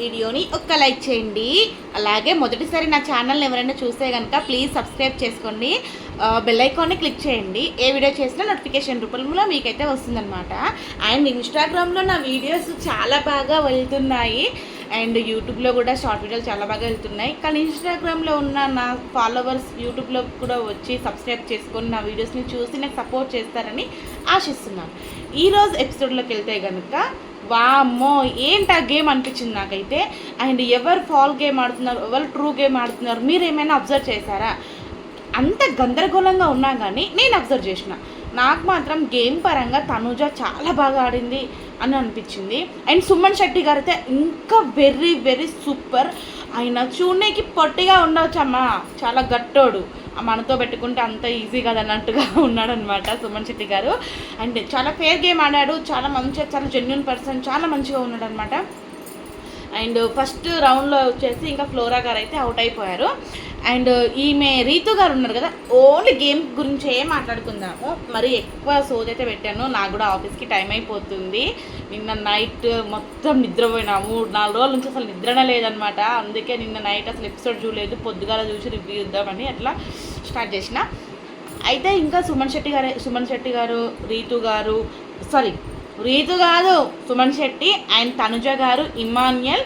వీడియోని ఒక్క లైక్ చేయండి. అలాగే మొదటిసారి నా ఛానల్ని ఎవరైనా చూస్తే కనుక ప్లీజ్ సబ్స్క్రైబ్ చేసుకోండి. బెల్ ఐకాన్ని క్లిక్ చేయండి. ఏ వీడియో చేసినా నోటిఫికేషన్ రూపంలో మీకైతే వస్తుందన్నమాట. అండ్ ఇన్స్టాగ్రామ్లో నా వీడియోస్ చాలా బాగా వెళ్తున్నాయి. అండ్ యూట్యూబ్లో కూడా షార్ట్ వీడియోలు చాలా బాగా వెళ్తున్నాయి. కానీ ఇన్స్టాగ్రామ్లో ఉన్న నా ఫాలోవర్స్ యూట్యూబ్లో కూడా వచ్చి సబ్స్క్రైబ్ చేసుకొని నా వీడియోస్ని చూసి నాకు సపోర్ట్ చేస్తారని ఆశిస్తున్నాను. ఈరోజు ఎపిసోడ్లోకి వెళ్తే కనుక వామ్మో ఏంటి ఆ గేమ్ అనిపించింది నాకైతే? అండ్ ఎవరు ఫాల్ గేమ్ ఆడుతున్నారు ఎవరు ట్రూ గేమ్ ఆడుతున్నారు మీరు ఏమైనా అబ్జర్వ్ చేశారా? అంత గందరగోళంగా ఉన్నా కానీ నేను అబ్జర్వ్ చేసిన. నాకు మాత్రం గేమ్ పరంగా తనుజ చాలా బాగా ఆడింది అని అనిపించింది. అండ్ సుమన్ శెట్టి గారు అయితే ఇంకా వెరీ వెరీ సూపర్. ఆయన చూడడానికి పొట్టిగా ఉండవచ్చమ్మా చాలా గట్టోడు. ఆ మనతో పెట్టుకుంటే అంత ఈజీ కదా అన్నట్టుగా ఉన్నాడనమాట సుమన్ శెట్టి గారు. అండ్ చాలా ఫేర్ గేమ్ ఆడాడు. చాలా మంచిగా చాలా జెన్యున్ పర్సన్ చాలా మంచిగా ఉన్నాడు అనమాట అండ్ ఫస్ట్ రౌండ్లో వచ్చేసి ఇంకా ఫ్లోరా గారు అయితే అవుట్ అయిపోయారు. అండ్ ఈమె రీతు గారు ఉన్నారు కదా ఓన్లీ గేమ్ గురించి ఏం మాట్లాడుకుందాము. మరి ఎక్కువ సోది అయితే పెట్టాను నాకు కూడా ఆఫీస్కి టైం అయిపోతుంది. నిన్న నైట్ మొత్తం నిద్రపోయినా మూడు నాలుగు రోజుల నుంచి అసలు నిద్రనే లేదనమాట అందుకే నిన్న నైట్ అసలు ఎపిసోడ్ చూడలేదు పొద్దుగాల చూసి రివ్యూ ఇద్దామని అట్లా స్టార్ట్ చేసిన. అయితే ఇంకా సుమన్ శెట్టి గారు సుమన్ శెట్టి గారు రీతు గారు సారీ రీతు కాదు సుమన్ శెట్టి అండ్ తనుజ గారు ఇమాన్యల్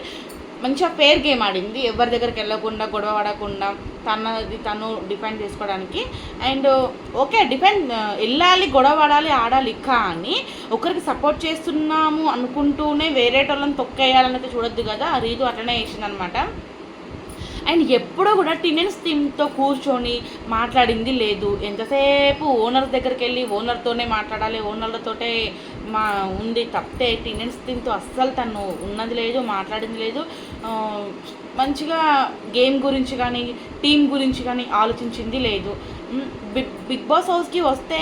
మంచిగా ఫేర్ గేమ్ ఆడింది. ఎవరి దగ్గరికి వెళ్ళకుండా గొడవ పడకుండా తనది తను డిపెండ్ చేసుకోవడానికి. అండ్ ఓకే డిపెండ్ వెళ్ళాలి గొడవ పడాలి ఆడాలి కానీ ఒకరికి సపోర్ట్ చేస్తున్నాము అనుకుంటూనే వేరే వాళ్ళని తొక్కేయాలని చూడొద్దు కదా. ఆ రీతు అట్లనే వేసిందనమాట అండ్ ఎప్పుడూ కూడా టినెన్స్ థీమ్తో కూర్చొని మాట్లాడింది లేదు. ఎంతసేపు ఓనర్ దగ్గరికి వెళ్ళి ఓనర్తోనే మాట్లాడాలి ఓనర్లతోటే మా ఉంది తప్పితే టినెన్స్ దీంతో అస్సలు తను ఉన్నది లేదు మాట్లాడింది లేదు. మంచిగా గేమ్ గురించి కానీ టీం గురించి కానీ ఆలోచించింది లేదు. బిగ్ బిగ్ బాస్ హౌస్కి వస్తే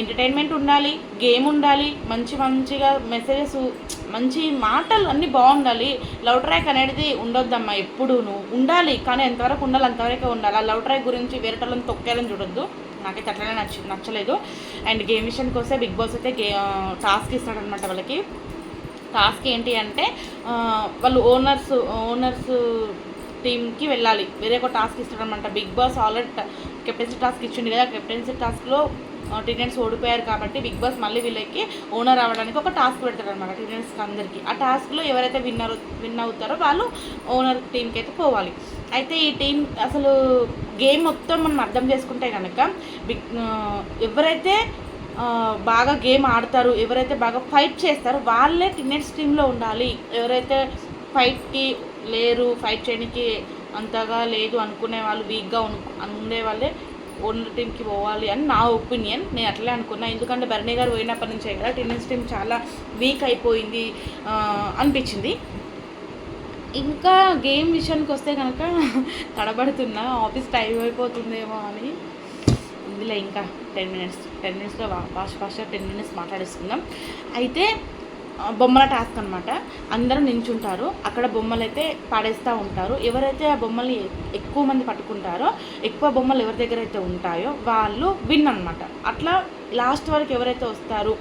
ఎంటర్టైన్మెంట్ ఉండాలి గేమ్ ఉండాలి మంచి మంచిగా మెసేజెస్ మంచి మాటలు అన్నీ బాగుండాలి. లవ్ ట్రాక్ అనేది ఉండొద్దమ్మా ఎప్పుడూను. ఉండాలి కానీ ఎంతవరకు ఉండాలి అంతవరకే ఉండాలి. ఆ లవ్ ట్రాక్ గురించి వేరే వాళ్ళని తొక్కేయాలని చూడొద్దు. నాకైతే అట్లనే నచ్చ నచ్చలేదు. అండ్ గేమ్ విషయానికి వస్తే బిగ్ బాస్ అయితే గే టాస్క్ ఇస్తాడనమాట వాళ్ళకి. టాస్క్ ఏంటి అంటే వాళ్ళు ఓనర్స్ ఓనర్స్ టీమ్కి వెళ్ళాలి. వేరే ఒక task ఇస్తాడనమాట Bigg Boss already captaincy task ఇచ్చింది కదా కెప్టెన్సీ టాస్క్లో టీనెంట్స్ ఓడిపోయారు కాబట్టి బిగ్ బాస్ మళ్ళీ వీళ్ళకి ఓనర్ అవ్వడానికి ఒక టాస్క్ పెడతారనమాట టీనెంట్స్కి అందరికీ. ఆ టాస్క్లో ఎవరైతే విన్నర్ విన్ అవుతారో వాళ్ళు ఓనర్ టీంకి అయితే పోవాలి. అయితే ఈ టీం అసలు గేమ్ మొత్తం మనం అర్థం చేసుకుంటే కనుక బిగ్ ఎవరైతే బాగా గేమ్ ఆడతారు ఎవరైతే బాగా ఫైట్ చేస్తారో వాళ్ళే నెక్స్ట్ టీంలో ఉండాలి. ఎవరైతే ఫైట్కి లేరు ఫైట్ చేయడానికి అంతగా లేదు అనుకునే వాళ్ళు వీక్గా ఉండే వాళ్ళే ఓన్లీ టీంకి పోవాలి అని నా ఒపీనియన్. నేను అట్లే అనుకున్నా. ఎందుకంటే భరణి గారు పోయినప్పటి నుంచే కదా టెన్నిస్ టీం చాలా వీక్ అయిపోయింది అనిపించింది. ఇంకా గేమ్ విషయానికి వస్తే కనుక తడబడుతున్నా ఆఫీస్ టైం అయిపోతుందేమో అని. ఇందులో ఇంకా టెన్ మినిట్స్ టెన్ మినిట్స్లో ఫాస్ట్ ఫాస్ట్గా టెన్ మినిట్స్ మాట్లాడేసుకుందాం. అయితే బొమ్మల టాస్క్ అనమాట అందరూ నించుంటారు. అక్కడ బొమ్మలు అయితే పాడేస్తూ ఉంటారు. ఎవరైతే ఆ బొమ్మల్ని ఎక్కువ మంది పట్టుకుంటారో ఎక్కువ బొమ్మలు ఎవరి దగ్గర అయితే ఉంటాయో వాళ్ళు విన్ అనమాట అట్లా లాస్ట్ వరకు ఎవరైతే వస్తారు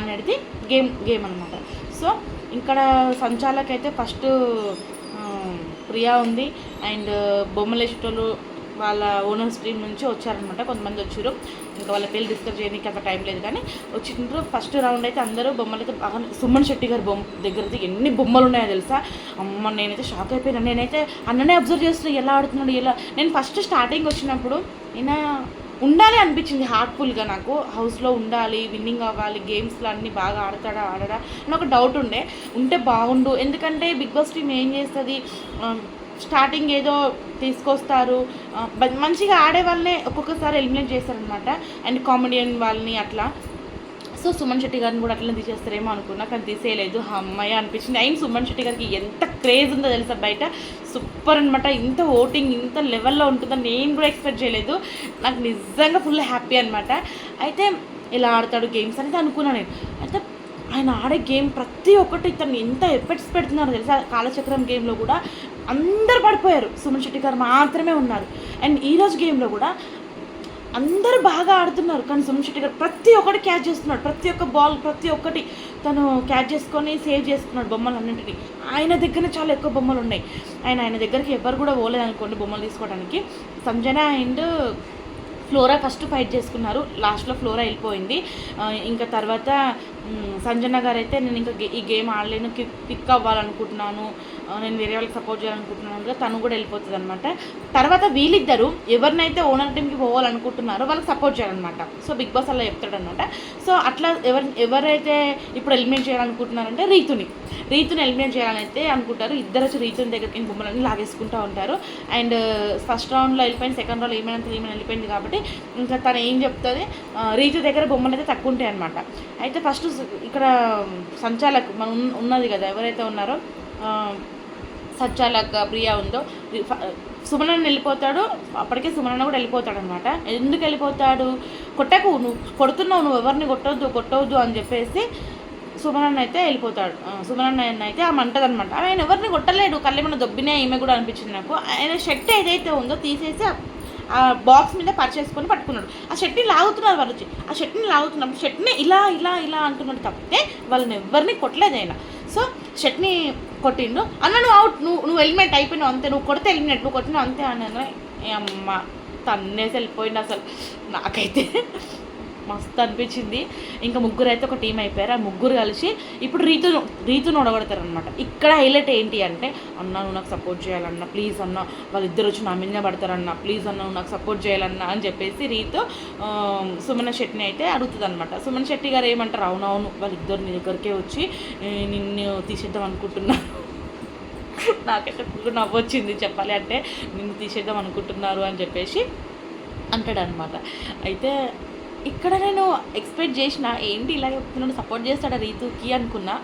అనేది గేమ్ గేమ్ అనమాట సో ఇక్కడ సంచాలకైతే ఫస్ట్ ప్రియా ఉంది. అండ్ బొమ్మలు వేసేటోళ్ళు వాళ్ళ ఓనర్ స్ట్రీమ్ నుంచి వచ్చారనమాట. కొంతమంది వచ్చారు. ఇంకా వాళ్ళ పేర్లు డిస్కస్ చేయడానికి అంత టైం లేదు కానీ వచ్చిండ్రు. ఫస్ట్ రౌండ్ అయితే అందరూ బొమ్మలైతే బాగా సుమన్ శెట్టి గారి బొమ్మ దగ్గర అయితే ఎన్ని బొమ్మలు ఉన్నాయో తెలుసా? అమ్మ నేనైతే షాక్ అయిపోయినా. నేనైతే అన్ననే అబ్జర్వ్ చేస్తున్నాను ఎలా ఆడుతున్నాడు ఎలా? నేను ఫస్ట్ స్టార్టింగ్ వచ్చినప్పుడు ఈయన ఉండాలి అనిపించింది హార్ట్ఫుల్గా నాకు. హౌస్లో ఉండాలి విన్నింగ్ అవ్వాలి గేమ్స్లో అన్నీ బాగా ఆడతాడా ఆడడా అని ఒక డౌట్ ఉండే. ఉంటే బాగుండు. ఎందుకంటే బిగ్ బాస్ టీమ్ ఏం చేస్తుంది? స్టార్టింగ్ ఏదో తీసుకొస్తారు. మంచిగా ఆడే వాళ్ళనే ఒక్కొక్కసారి ఎలిమినేట్ చేస్తారనమాట అండ్ కామెడియన్ వాళ్ళని అట్లా. సో సుమన్ శెట్టి గారిని కూడా అట్లనే తీసేస్తారేమో అనుకున్నా కానీ తీసేయలేదు. అమ్మాయి అనిపించింది. అయిన సుమన్ శెట్టి గారికి ఎంత క్రేజ్ ఉందో తెలుసా బయట? సూపర్ అనమాట ఇంత ఓటింగ్ ఇంత లెవెల్లో ఉంటుందని నేను కూడా ఎక్స్పెక్ట్ చేయలేదు. నాకు నిజంగా ఫుల్ హ్యాపీ అనమాట అయితే ఇలా ఆడతాడు గేమ్స్ అనేది అనుకున్నాను నేను. అయితే ఆయన ఆడే గేమ్ ప్రతి ఒక్కటి ఇతను ఎంత ఎఫెక్ట్స్ పెడుతున్నారో తెలుసా? కాలచక్రం గేమ్లో కూడా అందరు పడిపోయారు. సుమన్ శెట్టి గారు మాత్రమే ఉన్నారు. అండ్ ఈరోజు గేమ్లో కూడా అందరూ బాగా ఆడుతున్నారు. కానీ సుమన్ శెట్టి గారు ప్రతి ఒక్కటి క్యాచ్ చేస్తున్నాడు. ప్రతి ఒక్క బాల్ ప్రతి ఒక్కటి తను క్యాచ్ చేసుకొని సేవ్ చేసుకున్నాడు బొమ్మలు అన్నింటినీ ఆయన దగ్గర చాలా ఎక్కువ బొమ్మలు ఉన్నాయి. ఆయన ఆయన దగ్గరికి ఎవరు కూడా పోలేదు అనుకోండి బొమ్మలు తీసుకోవడానికి. Sanjana and Flora first fight చేసుకున్నారు. లాస్ట్లో ఫ్లోరా వెళ్ళిపోయింది. ఇంకా తర్వాత సంజన గారు అయితే నేను ఇంకా గే- ఈ గేమ్ ఆడలేను. కిక్ పిక్ అవ్వాలనుకుంటున్నాను. నేను వేరే వాళ్ళకి సపోర్ట్ చేయాలనుకుంటున్నాను తను కూడా వెళ్ళిపోతుంది అనమాట తర్వాత వీళ్ళిద్దరు ఎవరినైతే ఓనర్ టీమ్కి పోవాలనుకుంటున్నారో వాళ్ళకి సపోర్ట్ చేయాలన్నమాట. సో బిగ్ బాస్ అలా చెప్తాడనమాట సో అట్లా ఎవరి ఎవరైతే ఇప్పుడు ఎలిమినేట్ చేయాలనుకుంటున్నారంటే రీతుని. రీతుని ఎలిమినేట్ చేయాలనైతే అనుకుంటారు. ఇద్దరు వచ్చి రీతుని దగ్గరికి బొమ్మలన్నీ లాగేసుకుంటూ ఉంటారు. అండ్ ఫస్ట్ రౌండ్లో వెళ్ళిపోయింది సెకండ్ రౌండ్లో ఏమైనా ఏమైనా వెళ్ళిపోయింది కాబట్టి ఇంకా తను ఏం చెప్తుంది? రీతు దగ్గర బొమ్మలు అయితే తక్కువ ఉంటాయి అనమాట అయితే ఫస్ట్ ఇక్కడ సంచాలకు మనం ఉన్నది కదా ఎవరైతే ఉన్నారో సత్యాలకు ప్రియా ఉందో రి- సుమనన్న వెళ్ళిపోతాడు. అప్పటికే సుమనన్న కూడా వెళ్ళిపోతాడు అనమాట ఎందుకు వెళ్ళిపోతాడు? కొట్టకు నువ్వు కొడుతున్నావు నువ్వు ఎవరిని కొట్టొద్దు కొట్టవద్దు అని చెప్పేసి సుమనన్న అయితే వెళ్ళిపోతాడు. సుమనన్న అయితే ఆమె అంటది అనమాట ఆయన ఎవరిని కొట్టలేడు కళ్ళేమన్నా దొబ్బినే ఈమె కూడా అనిపించింది నాకు. ఆయన షర్ట్ ఏదైతే ఉందో తీసేసి ఆ- బాక్స్ మీద పరిచేసుకొని పట్టుకున్నాడు. ఆ షర్ట్ని లాగుతున్నారు వాళ్ళు వచ్చి. ఆ షర్ట్ని లాగుతున్నప్పుడు షర్ట్ని ఇలా ఇలా ఇలా అంటున్నాడు తప్పితే వాళ్ళని ఎవరిని కొట్టలేదు ఆయన. సో షర్ట్ని కొట్టిండు. అన్న నువ్వు అవుట్ నువ్వు నువ్వు ఎలిమినేట్ అయిపోయినావు అంతే నువ్వు కొడితే ఎలిమినేట్ నువ్వు కొట్టినావు అంతే అన్న అమ్మ తన్నేసి వెళ్ళిపోయింది అసలు. నాకైతే మస్తు అనిపించింది ఇంకా ముగ్గురు అయితే ఒక టీం అయిపోయారు. ఆ ముగ్గురు కలిసి ఇప్పుడు రీతును రీతును ఒడగొడతారు అనమాట ఇక్కడ హైలైట్ ఏంటి అంటే అన్న నువ్వు నాకు సపోర్ట్ చేయాలన్నా ప్లీజ్ అన్న వాళ్ళిద్దరు వచ్చి నా మీద పడతారన్న ప్లీజ్ అన్న నువ్వు నాకు సపోర్ట్ చేయాలన్నా అని చెప్పేసి రీతు సుమన శెట్టిని అయితే అడుగుతుంది అనమాట సుమన్ శెట్టి గారు ఏమంటారు? అవునవును వాళ్ళిద్దరు నీ దగ్గరికే వచ్చి నిన్ను తీసేద్దాం అనుకుంటున్నాను నాకైతే ఫుల్ నవ్వొచ్చింది చెప్పాలి అంటే నిన్ను తీసేద్దాం అనుకుంటున్నారు అని చెప్పేసి అంటాడనమాట అయితే ఇక్కడ నేను ఎక్స్పెక్ట్ చేసిన ఏంటి ఇలా చెప్తున్నాను సపోర్ట్ చేస్తాడా రీతుకి అనుకున్నా.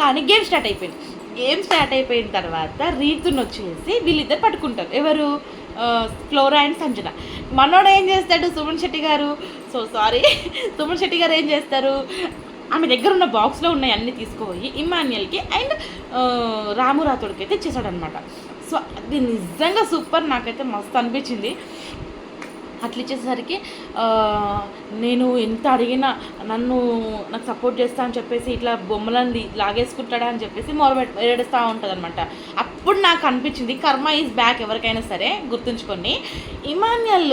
కానీ గేమ్ స్టార్ట్ అయిపోయింది. గేమ్ స్టార్ట్ అయిపోయిన తర్వాత రీతుని వచ్చేసి వీళ్ళిద్దరు పట్టుకుంటారు. ఎవరు? Flora and Sanjana. మనోడు ఏం చేస్తాడు? సుమన్ శెట్టి గారు. సో సారీ సుమన్ శెట్టి గారు ఏం చేస్తారు? ఆమె దగ్గర ఉన్న బాక్స్లో ఉన్నాయి అన్నీ తీసుకుపోయి ఇమాన్యుయల్కి అండ్ రామురాతుడికి అయితే ఇచ్చేసాడు సో అది నిజంగా సూపర్ నాకైతే మస్తు అనిపించింది. అట్లా ఇచ్చేసరికి నేను ఎంత అడిగినా నన్ను నాకు సపోర్ట్ చేస్తా అని చెప్పేసి ఇట్లా బొమ్మలని లాగేసుకుంటాడా అని చెప్పేసి మొరబెట్ ఏడుస్తూ ఉంటుంది అనమాట అప్పుడు నాకు అనిపించింది కర్మ ఈజ్ బ్యాక్ ఎవరికైనా సరే గుర్తుంచుకోండి. ఇమాన్యల్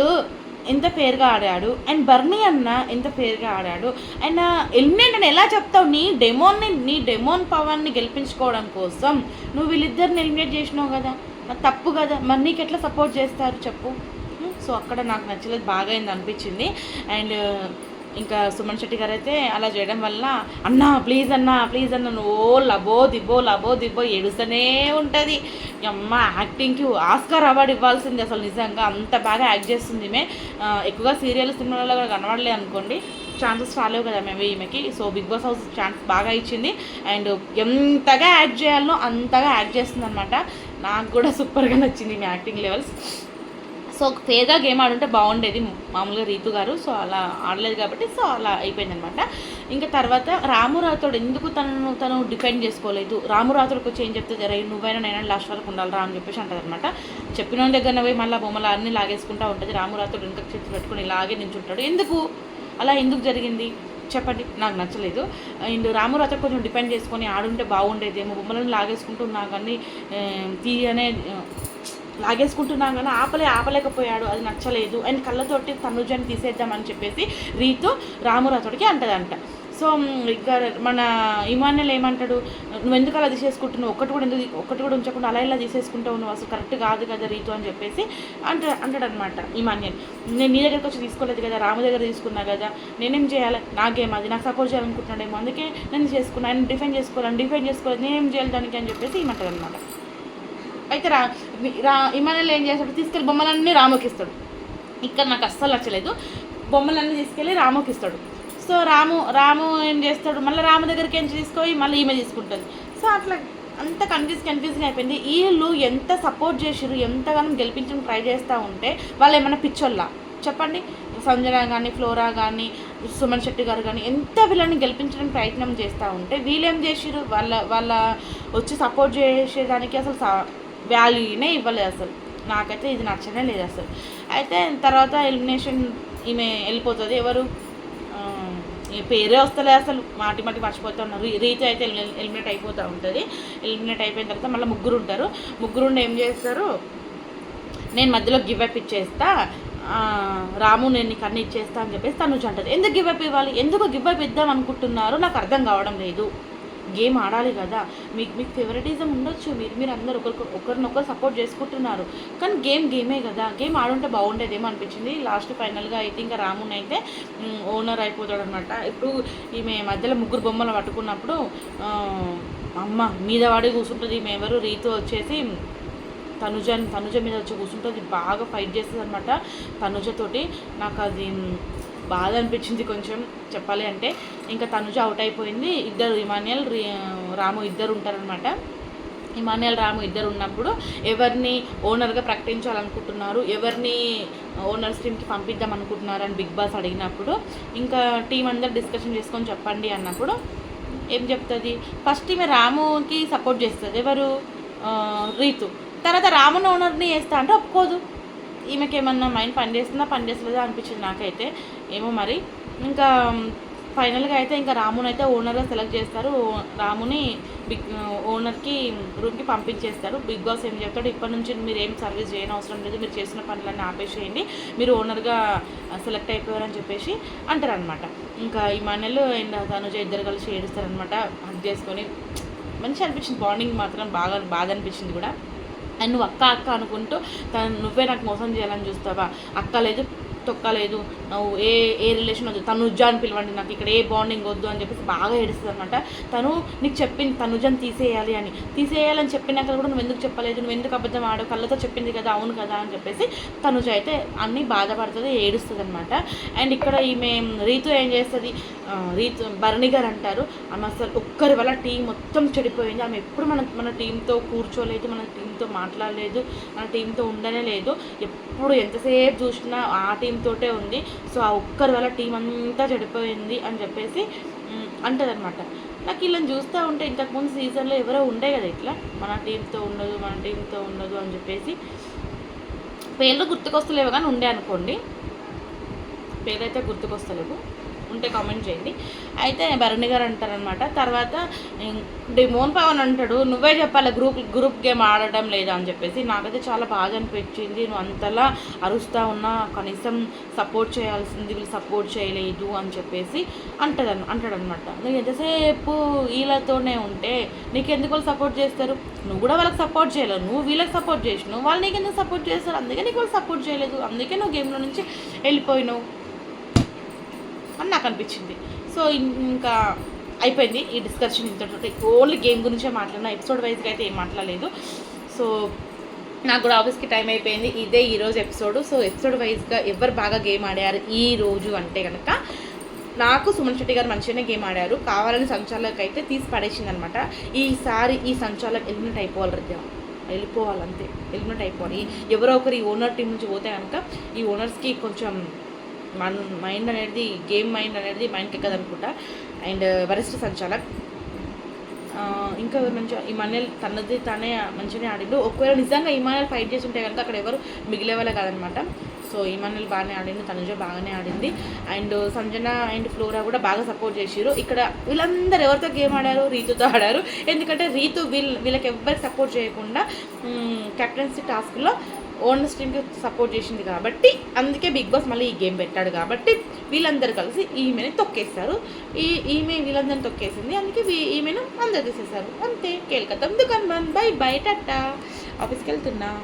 ఎంత ఫేర్గా ఆడాడు అండ్ బర్నీ అన్న ఎంత ఫేర్గా ఆడాడు అండ్ ఎలిమినేట్ అని ఎలా చెప్తావు నీ డెమోన్ని నీ డెమోన్ పవర్ని గెలిపించుకోవడం కోసం నువ్వు వీళ్ళిద్దరిని ఎలిమినేట్ చేసినావు కదా తప్పు కదా మరి నీకు ఎట్లా సపోర్ట్ చేస్తారు చెప్పు. సో అక్కడ నాకు నచ్చలేదు బాగా అయింది అనిపించింది. అండ్ ఇంకా సుమన్ శెట్టి గారు అయితే అలా చేయడం వల్ల అన్నా ప్లీజ్ అన్నా ప్లీజ్ అన్న ఓ లబో దిబ్బో లబో దిబ్బో ఏడుస్తూనే ఉంటుంది. అమ్మ యాక్టింగ్కి ఆస్కార్ అవార్డు ఇవ్వాల్సింది అసలు నిజంగా. అంత బాగా యాక్ట్ చేస్తుంది ఈమె. ఎక్కువగా సీరియల్ సినిమాలలో కూడా కనబడలే అనుకోండి. ఛాన్సెస్ రాలేవు కదా మేము ఈమెకి. So big boss house chance బాగా ఇచ్చింది. అండ్ ఎంతగా యాక్ట్ చేయాలో అంతగా యాక్ట్ చేస్తుంది అనమాట నాకు కూడా సూపర్గా నచ్చింది మీ యాక్టింగ్ లెవెల్స్ సో ఫేర్గా గేమ్ ఆడుంటే బాగుండేది మామూలుగా రీతు గారు. సో అలా ఆడలేదు కాబట్టి సో అలా అయిపోయింది అనమాట ఇంకా తర్వాత రామురాథోడు ఎందుకు తనను తను డిఫెండ్ చేసుకోలేదు? రాము వచ్చి ఏం చెప్తే రే నువ్వైనా నేను లాస్ట్ వరకు ఉండాలి రా అని చెప్పేసి అంటది అనమాట చెప్పిన దగ్గర పోయి మళ్ళీ బొమ్మలు అన్నీ లాగేసుకుంటా ఉంటుంది. రాము ఇంకా చేతి పెట్టుకుని ఇలాగే నించుంటాడు. ఎందుకు? అలా ఎందుకు జరిగింది? చెప్పండి. నాకు నచ్చలేదు. అండ్ రామురాత కొంచెం డిపెండ్ చేసుకొని ఆడుంటే బాగుండేదేమో. బొమ్మలను లాగేసుకుంటూ నాకు అన్ని తీయనే లాగేసుకుంటున్నా కానీ ఆపలే ఆపలేకపోయాడు. అది నచ్చలేదు. అండ్ కళ్ళతోటి తనుజని తీసేద్దామని చెప్పేసి రీతు రామురాతోడికి అంటదంట. సో ఇంకా ఇక మన ఇమాన్యుల్ ఏమంటాడు? నువ్వు ఎందుకు అలా తీసేసుకుంటున్నావు? ఒకటి కూడా ఎందుకు ఒకటి కూడా ఉంచకుండా అలా ఇలా తీసేసుకుంటావు నువ్వు? అసలు కరెక్ట్ కాదు కదా రీతు అని చెప్పేసి అంట అంటాడు అనమాట ఇమాన్యుల్. నేను నీ దగ్గరికి వచ్చి తీసుకోలేదు కదా రాము దగ్గర తీసుకున్నా కదా. నేనేం చేయాలి? నాకేం అది నాకు సపోర్ట్ చేయాలనుకుంటున్నాడేమో. అందుకే నేను చేసుకున్నా ఆయన డిఫెండ్ చేసుకోవాలని డిఫెండ్ చేసుకోవాలి. నేనేం చేయాలి దానికి? అని చెప్పేసి ఇమ్మంటాడు అనమాట అయితే రా రా ఇమానుల్ ఏం చేస్తాడు? తీసుకెళ్ళి బొమ్మలన్నీ రాముకి ఇస్తాడు. ఇక్కడ నాకు అస్సలు నచ్చలేదు. బొమ్మలన్నీ తీసుకెళ్ళి రాముకి ఇస్తాడు. సో రాము రాము ఏం చేస్తాడు? మళ్ళీ రాము దగ్గరికి ఏం తీసుకొని మళ్ళీ ఈమె తీసుకుంటుంది. సో అట్లా అంత కన్ఫ్యూజ్ కన్ఫ్యూజింగ్ అయిపోయింది. వీళ్ళు ఎంత సపోర్ట్ చేసిర్రు ఎంతగానో గెలిపించడం ట్రై చేస్తూ ఉంటే వాళ్ళు ఏమైనా పిచ్చోళ్ళ? చెప్పండి. సంజన కానీ ఫ్లోరా కానీ సుమన్ శెట్టి గారు కానీ ఎంత వీళ్ళని గెలిపించడం ప్రయత్నం చేస్తూ ఉంటే వీళ్ళేం చేసిరు వాళ్ళ వాళ్ళ వచ్చి సపోర్ట్ చేసేదానికి అసలు వాల్యూనే ఇవ్వలేదు అసలు. నాకైతే ఇది నచ్చనే లేదు అసలు. అయితే తర్వాత ఎలిమినేషన్ ఈమె వెళ్ళిపోతుంది. ఎవరు? ఈ పేరే వస్తలే అసలు. మాటి మాటి మర్చిపోతూ ఉన్నారు. ఈ రీతి అయితే ఎలిమినేట్ అయిపోతూ ఉంటుంది. ఎలిమినేట్ అయిపోయిన తర్వాత మళ్ళీ ముగ్గురు ఉంటారు. ముగ్గురు ఉండి ఏం చేస్తారు? నేను మధ్యలో గివ్ అప్ ఇచ్చేస్తా. రాము నేను నీకు అన్ని ఇచ్చేస్తా అని చెప్పేసి తను అంటది. ఎందుకు గివ్ అప్ ఇవ్వాలి? ఎందుకు గివ్ అప్ ఇద్దాం అనుకుంటున్నారు నాకు అర్థం కావడం లేదు. గేమ్ ఆడాలి కదా. మీకు మీకు ఫేవరెటిజం ఉండొచ్చు. మీరు మీరు అందరు ఒకరికి ఒకరినొకరు సపోర్ట్ చేసుకుంటున్నారు. కానీ గేమ్ గేమే కదా. గేమ్ ఆడుంటే బాగుండేదేమో అనిపించింది. లాస్ట్ ఫైనల్గా అయితే ఇంకా రాముని అయితే ఓనర్ అయిపోతాడు అనమాట ఇప్పుడు ఈమె మధ్యలో ముగ్గురు బొమ్మలు పట్టుకున్నప్పుడు అమ్మ మీద వాడి కూర్చుంటుంది ఈమె ఎవరు? రీతు వచ్చేసి తనుజ తనుజ మీద వచ్చి కూర్చుంటుంది బాగా ఫైట్ చేస్తుంది అనమాట తనుజతోటి. నాకు అది బాధ అనిపించింది కొంచెం చెప్పాలి అంటే. ఇంకా తనుజ అవుట్ అయిపోయింది. ఇద్దరు ఇమానియల్ రాము ఇద్దరు ఉంటారనమాట ఇమానియల్ రాము ఇద్దరు ఉన్నప్పుడు ఎవరిని ఓనర్గా ప్రకటించాలనుకుంటున్నారు? ఎవరిని ఓనర్స్ టీమ్కి పంపిద్దాం అనుకుంటున్నారు అని బిగ్ బాస్ అడిగినప్పుడు ఇంకా టీం అందరు డిస్కషన్ చేసుకొని చెప్పండి అన్నప్పుడు ఏం చెప్తుంది? ఫస్ట్ ఈమె రాముకి సపోర్ట్ చేస్తుంది. ఎవరు? రీతు. తర్వాత రాముని ఓనర్ని వేస్తా అంటే ఒప్పుకోదు. ఈమెకి ఏమన్నా మైండ్ పని చేస్తుందా పని అనిపించింది నాకైతే. ఏమో మరి. ఇంకా ఫైనల్గా అయితే ఇంకా రాముని అయితే ఓనర్గా సెలెక్ట్ చేస్తారు. రాముని బిగ్ ఓనర్కి రూమ్కి పంపించేస్తారు. బిగ్ బాస్ ఏం చెప్తాడు? ఇప్పటి నుంచి మీరు ఏం సర్వీస్ చేయని అవసరం లేదు. మీరు చేసిన పనులన్నీ ఆపేసేయండి. మీరు ఓనర్గా సెలెక్ట్ అయిపోయారని చెప్పేసి అంటారనమాట ఇంకా ఈ మనలు అండ్ తనుజ ఇద్దరు కలిసి ఏడుస్తారనమాట హక్ చేసుకొని. మంచి అనిపించింది. బాండింగ్ మాత్రం బాగా బాగా అనిపించింది కూడా. అండ్ నువ్వు అక్క అక్క అనుకుంటూ తను నువ్వే నాకు మోసం చేయాలని చూస్తావా? అక్క లేదు. తొక్కలేదు నువ్వు ఏ ఏ రిలేషన్ వద్దు. తనుజ అని పిలవండి నాకు. ఇక్కడ ఏ బాండింగ్ వద్దు అని చెప్పేసి బాగా ఏడుస్తుంది అనమాట తను నీకు చెప్పింది తనుజని తీసేయాలి అని. తీసేయాలని చెప్పినాక కూడా నువ్వు ఎందుకు చెప్పలేదు? నువ్వు ఎందుకు అబద్ధం ఆడవు? కళ్ళతో చెప్పింది కదా అవును కదా అని చెప్పేసి తనుజ అయితే అన్నీ బాధపడుతుంది ఏడుస్తుంది అనమాట అండ్ ఇక్కడ ఈమె రీతు ఏం చేస్తుంది? రీతు భరణి గారు అంటారు. ఆమె అసలు ఒక్కరి వల్ల టీం మొత్తం చెడిపోయింది. ఆమె ఎప్పుడు మన మన టీంతో కూర్చోలేదు మన టీంతో మాట్లాడలేదు మన టీంతో ఉండనే లేదు. ఎప్పుడు ఎంతసేపు చూసినా ఆ టీం టీంతోటే ఉంది. సో ఆ ఒక్కరి వల్ల టీం అంతా చెడిపోయింది అని చెప్పేసి అంటదనమాట నాకు వీళ్ళని చూస్తూ ఉంటే ఇంతకుముందు సీజన్లో ఎవరో ఉండే కదా ఇట్లా మన టీంతో ఉండదు మన టీంతో ఉండదు అని చెప్పేసి పేర్లు గుర్తుకొస్తలేవు కానీ ఉండే అనుకోండి. పేరైతే గుర్తుకొస్తలేవు. ఉంటే కామెంట్ చేయండి. అయితే భరణి గారు అంటారనమాట తర్వాత మోహన్ పవన్ అంటాడు నువ్వే చెప్పాలి గ్రూప్ గ్రూప్ గేమ్ ఆడటం లేదా అని చెప్పేసి. నాకైతే చాలా బాగా అనిపించింది. నువ్వు అంతలా అరుస్తా ఉన్నా కనీసం సపోర్ట్ చేయాల్సింది వీళ్ళు సపోర్ట్ చేయలేదు అని చెప్పేసి అంటదన్ అంటాడనమాట నువ్వు ఎంతసేపు వీళ్ళతోనే ఉంటే నీకెందుకు వాళ్ళు సపోర్ట్ చేస్తారు? నువ్వు కూడా వాళ్ళకి సపోర్ట్ చేయలేవు. నువ్వు వీళ్ళకి సపోర్ట్ చేసినావు. వాళ్ళు నీకు ఎందుకు సపోర్ట్ చేస్తారు? అందుకే నీకు వాళ్ళు సపోర్ట్ చేయలేదు. అందుకే నువ్వు గేమ్లో నుంచి వెళ్ళిపోయినావు. అని నాకు అనిపించింది. సో ఇంకా అయిపోయింది ఈ డిస్కషన్ ఇంతటి ఓన్లీ గేమ్ గురించే మాట్లాడినా ఎపిసోడ్ వైజ్గా అయితే ఏం మాట్లాడలేదు. సో నాకు కూడా ఆఫీస్కి టైం అయిపోయింది. ఇదే ఈరోజు ఎపిసోడ్ సో ఎపిసోడ్ వైజ్గా ఎవరు బాగా గేమ్ ఆడారు ఈ రోజు అంటే కనుక నాకు సుమన్ శెట్టి గారు మంచిగానే గేమ్ ఆడారు. కావాలని సంచాలక్ అయితే తీసి పడేసిందనమాట. ఈసారి ఈ సంచాలక్ ఎలిమినేట్ అయిపోవాలి రద్దా వెళ్ళిపోవాలంతే. ఎలిమినేట్ అయిపోవాలి. ఎవరో ఒకరు ఈ ఓనర్ టీం నుంచి పోతే కనుక ఈ ఓనర్స్కి కొంచెం మన మైండ్ అనేది గేమ్ మైండ్ అనేది మైండ్కి ఎక్కదు అనుకుంటా. అండ్ uh, వరిష్ఠ సంచాలక్. ఇంకా మంచిగా ఇమానియల్ తనది తానే మంచిగానే ఆడిండు. ఒకవేళ నిజంగా ఇమానియల్ ఫైట్ చేసి ఉంటే కనుక అక్కడ ఎవరు మిగిలే వాళ్ళే కాదనమాట. సో ఇమానుయల్ బాగానే ఆడింది తనుజ బాగానే ఆడింది. అండ్ సంజన అండ్ ఫ్లోరా కూడా బాగా సపోర్ట్ చేసిరు ఇక్కడ వీళ్ళందరూ ఎవరితో గేమ్ ఆడారు? రీతుతో ఆడారు. ఎందుకంటే రీతు వీళ్ళ వీళ్ళకి ఎవరికి సపోర్ట్ చేయకుండా కెప్టెన్సీ టాస్క్లో ఓనర్ టీమ్కి సపోర్ట్ చేసింది కాబట్టి అందుకే బిగ్ బాస్ మళ్ళీ ఈ గేమ్ పెట్టాడు కాబట్టి వీళ్ళందరూ కలిసి ఈమెని తొక్కేస్తారు. ఈ ఈమె వీళ్ళందరిని తొక్కేసింది అందుకే వీ- ఈమెను అందరు తీసేశారు. అంతే కేల్కతం దుకాన్ బంద్ బై బై టట్టా ఆఫీస్కి వెళ్తున్నా.